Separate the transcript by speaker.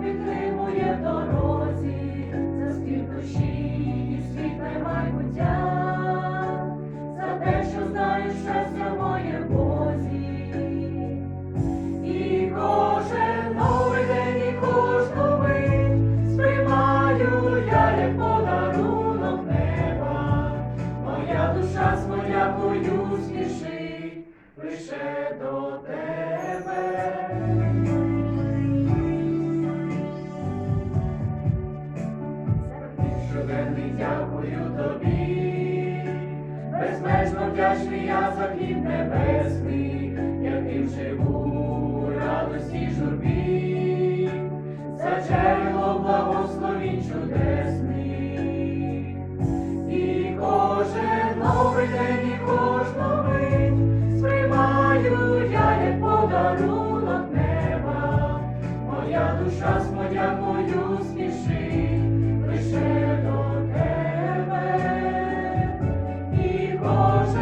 Speaker 1: підтримує в дорозі, за спів душі і світле майбуття, за те, що знаю, щастя моє Бозі. І кожен новий день, і кожну мить сприймаю я, як подарунок неба, моя душа з подякою спішить. дякую тобі, безмежно вдячний я за хліб небесний, яким живу радості журбі, за джерело благословінь чудесний, і кожен новий день, і кожну мить сприймаю я, як подарунок неба, моя душа з подякою спішить. І